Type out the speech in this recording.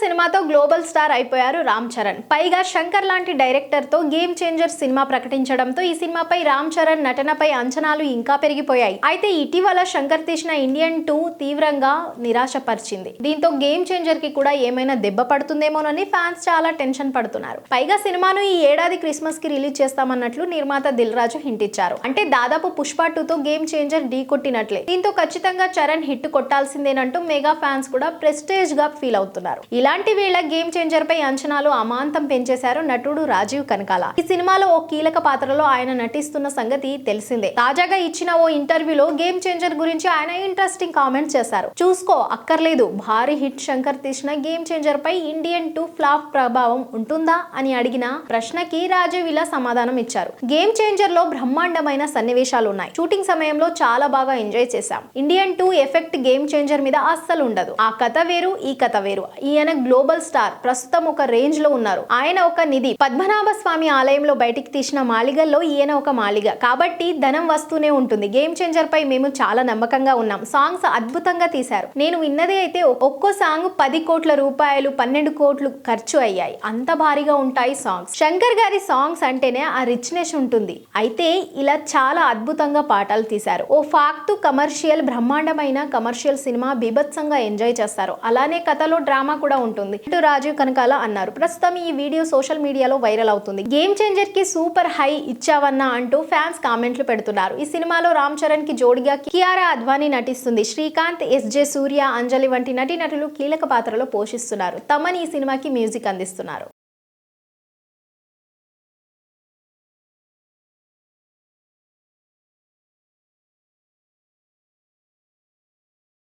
సినిమాతో global star అయిపోయారు రామ్ చరణ్. పైగా శంకర్ లాంటి డైరెక్టర్తో గేమ్ చేంజర్ సినిమా ప్రకటించడంతో ఈ సినిమాపై రామ్ చరణ్ నటనపై అంచనాలు ఇంకా పెరిగిపోయాయి. అయితే ఇటీవల శంకర్ తీసిన ఇండియన్ టూ తీవ్రంగా నిరాశపరిచింది. దీంతో గేమ్ చేంజర్కి కూడా ఏమైనా దెబ్బ పడుతుందేమోనని ఫ్యాన్స్ చాలా టెన్షన్ పడుతున్నారు. పైగా సినిమాను ఈ ఏడాది క్రిస్మస్కి రిలీజ్ చేస్తామన్నట్లు నిర్మాత దిల్ రాజు హింట్ ఇచ్చారు. అంటే దాదాపు పుష్ప టూ తో గేమ్ చేంజర్ ఢీ కొట్టినట్లే. దీంతో ఖచ్చితంగా చరణ్ హిట్ కొట్టాల్సిందేనంటూ మెగా ఫ్యాన్స్ కూడా ప్రెస్టేజ్గా ఫీల్ అవుతున్నారు. ఇలాంటి వీళ్ళ గేమ్ చేంజర్ పై అంచనాలు అమాంతం పెంచేశారు నటుడు రాజీవ్ కనకాల. ఈ సినిమాలో ఓ కీలక పాత్రలో ఆయన నటిస్తున్న సంగతి తెలిసిందే. తాజాగా ఇచ్చిన ఓ ఇంటర్వ్యూలో గేమ్ చేంజర్ గురించి ఆయన ఇంట్రెస్టింగ్ కామెంట్స్ చేశారు. చూసుకో అక్కర్లేదు. భారీ హిట్ శంకర్ తీసిన గేమ్ చేంజర్ పై ఇండియన్ టూ ఫ్లాప్ ప్రభావం ఉంటుందా అని అడిగిన ప్రశ్నకి రాజీవ్ ఇలా సమాధానం ఇచ్చారు. గేమ్ చేంజర్లో బ్రహ్మాండమైన సన్నివేశాలు ఉన్నాయి. షూటింగ్ సమయంలో చాలా బాగా ఎంజాయ్ చేశాం. Indian two effect game changer మీద అస్సలు ఉండదు. ఆ కథ వేరు ఈ కథ వేరు. ఈయన గ్లోబల్ స్టార్ ప్రస్తుతం ఒక రేంజ్లో ఉన్నారు. ఆయన ఒక నిధి. పద్మనాభ స్వామి ఆలయంలో బయటికి తీసిన మాలిగల్లో ఈయన ఒక మాలిగ. కాబట్టి ధనం వస్తూనే ఉంటుంది. గేమ్ చేంజర్ పై మేము చాలా నమ్మకంగా ఉన్నాం. సాంగ్స్ అద్భుతంగా తీశారు. నేను విన్నది అయితే ఒక్కో సాంగ్ పది కోట్ల రూపాయలు పన్నెండు కోట్లు ఖర్చు అయ్యాయి. అంత భారీగా ఉంటాయి సాంగ్స్. శంకర్ గారి సాంగ్స్ అంటేనే ఆ రిచ్నెస్ ఉంటుంది. అయితే ఇలా చాలా అద్భుతంగా పాటలు తీశారు. ఓ ఫాక్తు కమర్షియల్ బ్రహ్మాండమైన కమర్షియల్ సినిమా బీభత్సంగా ఎంజాయ్ చేస్తారు. అలానే కథలో డ్రామా కూడా ఉంటుంది. ఇటు రాజీవ్ కనకాల అన్నారు. ప్రస్తుతం ఈ వీడియో సోషల్ మీడియాలో వైరల్ అవుతుంది. గేమ్ చేంజర్కి సూపర్ హై ఇచ్చావన్నా అంటూ ఫ్యాన్స్ కామెంట్లు పెడుతున్నారు. ఈ సినిమాలో రామ్ చరణ్కి జోడిగా కియారా అద్వానీ నటిస్తుంది. శ్రీకాంత్ ఎస్జే సూర్య అంజలి వంటి నటీనటులు కీలక పాత్రలో పోషిస్తున్నారు. తమని ఈ సినిమాకి మ్యూజిక్ అందిస్తున్నారు.